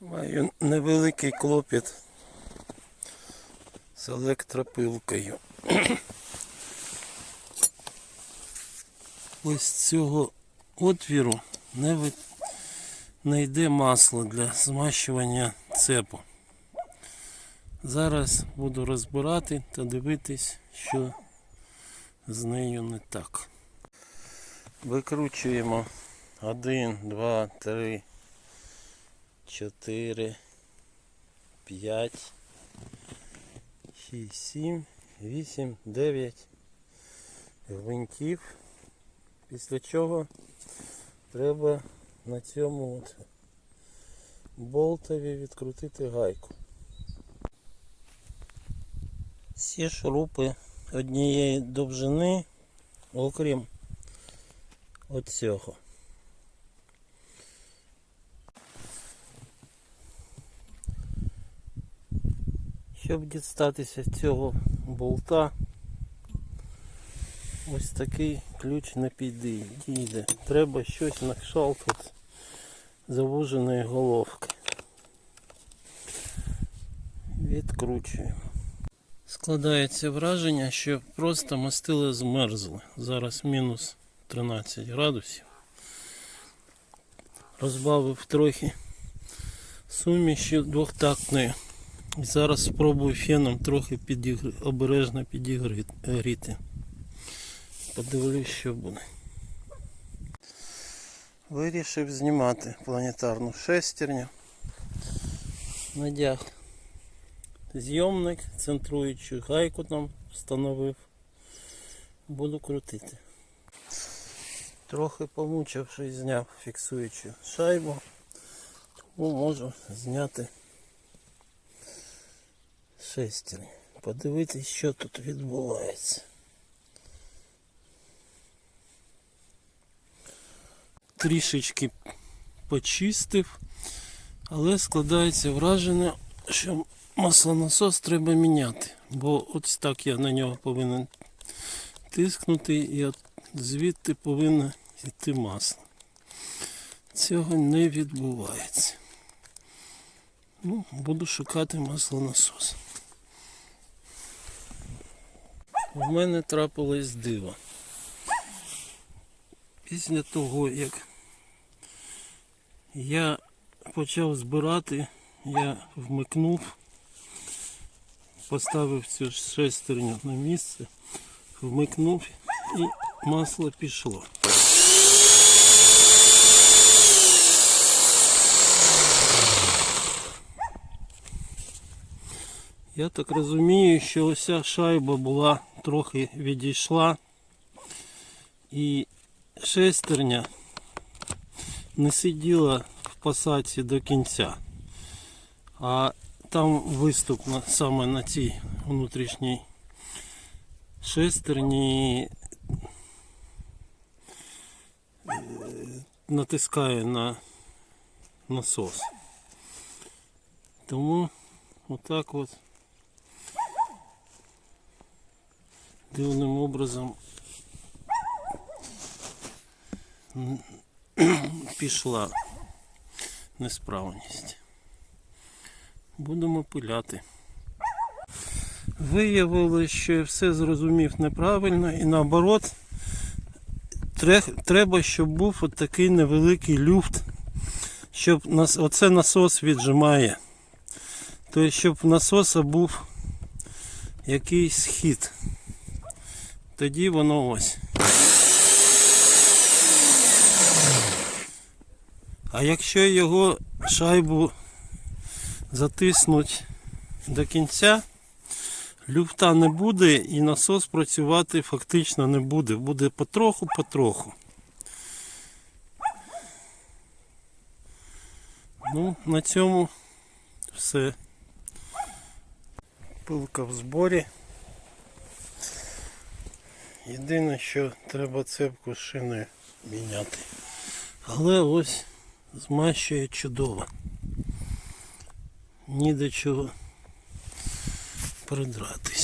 Маю невеликий клопіт з електропилкою. Ось з цього отвіру не, ви... йде масло для змащування цепу. Зараз буду розбирати та дивитись, що з нею не так. Викручуємо 1, 2, 3, 4, 5, 6, 7, 8, 9 гвинтів. Після чого треба на цьому от болтові відкрутити гайку. Всі шурупи однієї довжини, окрім оцього. Щоб дістатися цього болта, ось такий ключ не підійде. Треба щось на кшалт от завуженої головки. Відкручуємо. Складається враження, що просто мастили змерзли. Зараз мінус 13 градусів. Розбавив трохи суміші двохтактної. І зараз спробую феном трохи підігр... обережно підігріти. Подивлюсь, що буде. Вирішив знімати планетарну шестерню. Надяг зйомник, центруючу гайку там встановив. Буду крутити. Трохи помучившись, зняв фіксуючу шайбу, тому можу зняти шестерню. Подивитись, що тут відбувається. Трішечки почистив, але складається враження, що маслонасос треба міняти, бо ось так я на нього повинен тискнути і звідти повинно йти масло. Цього не відбувається. Ну, буду шукати маслонасос. У мене трапилось диво. Після того, як я почав збирати, я вмикнув, поставив цю шестерню на місце, вмикнув і масло пішло. Я так розумію, що ось ця шайба була трохи відійшла і шестерня не сиділа в посадці до кінця. А там виступ на, саме на цій внутрішній шестерні е, натискає на насос. Тому отак от дивним образом пішла несправність. Будемо пиляти. Виявилось, що я все зрозумів неправильно і наоборот треба, щоб був от такий невеликий люфт, щоб нас, оце насос віджимає. Тобто, щоб в насоса був якийсь хід. Тоді воно ось. А якщо його шайбу затиснуть до кінця, люфта не буде і насос працювати фактично не буде. Буде потроху-потроху. Ну, на цьому все. Пилка в зборі. Єдине, що треба цепку з шини міняти. Але ось змащує чудово. Ні до чого придратись.